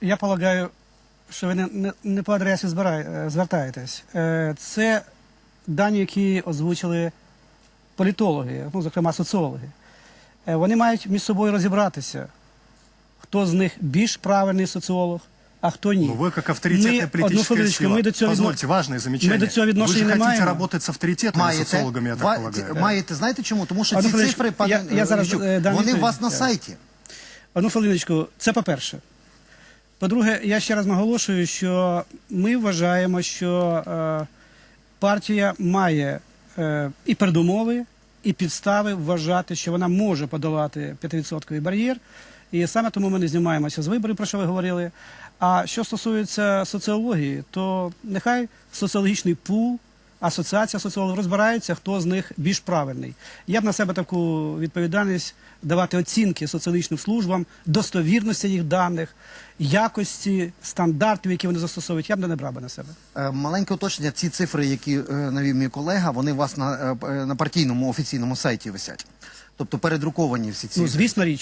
Я полагаю, що ви не, не, не по адресі збирай, е, звертаєтесь. Е, Це дані, які озвучили політологи, ну, зокрема соціологи. Е, Вони мають між собою розібратися, хто з них більш правильний соціолог, а хто ні. Ну, вы как авторитетная Ми- одну политическая хвилиночку, сила. ми до цього відно- Позвольте, важное замечание. Ми до цього Вы відношення же не хотите маємо. работать с авторитетными Маєте, социологами, я так Ва- полагаю. маєте, знаєте чому? Тому що Одну ці хвилиночку. цифри, пане Я- я зараз, Ющук, е, дам вони у відповідь. вас на Так. сайті. Одну хвилиночку, це по-перше. По-друге, я ще раз наголошую, що ми вважаємо, що е, партія має е, і передумови, і підстави вважати, що вона може подолати 5% бар'єр. І саме тому ми не знімаємося з виборів, про що ви говорили. А що стосується соціології, то нехай соціологічний пул, асоціація соціологів розбирається, хто з них більш правильний. Я б на себе таку відповідальність давати оцінки соціологічним службам, достовірності їх даних, якості, стандартів, які вони застосовують, я б не брав би на себе. Е, Маленьке уточнення, ці цифри, які е, навів мій колега, вони у вас на, е, на партійному офіційному сайті висять. Тобто передруковані всі ці. Ну, звісно річ,